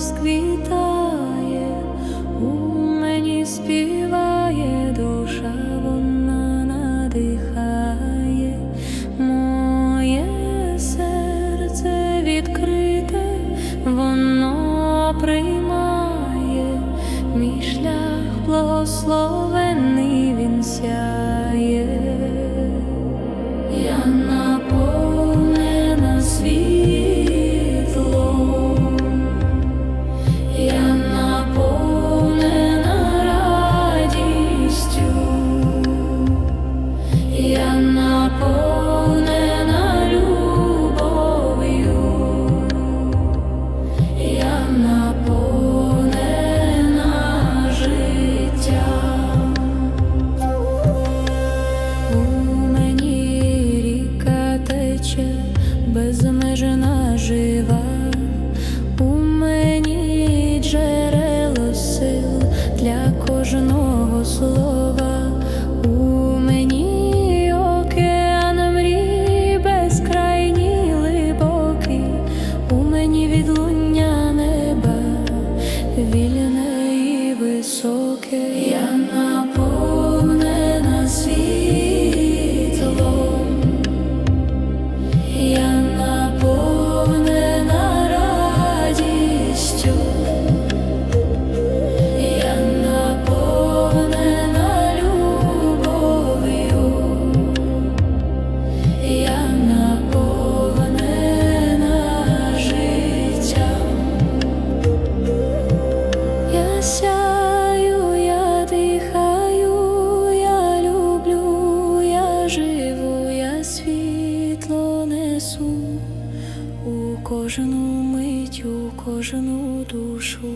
розквітає, у мені співає душа, вона надихає, моє серце відкрите, воно приймає, мій шлях благословений він сяє. безмежна жива, у мені джерело сил для кожного слова, у мені океан мрій безкрайні глибокі, у мені відлуння неба, вільне і високе. кожну мить, у кожну душу.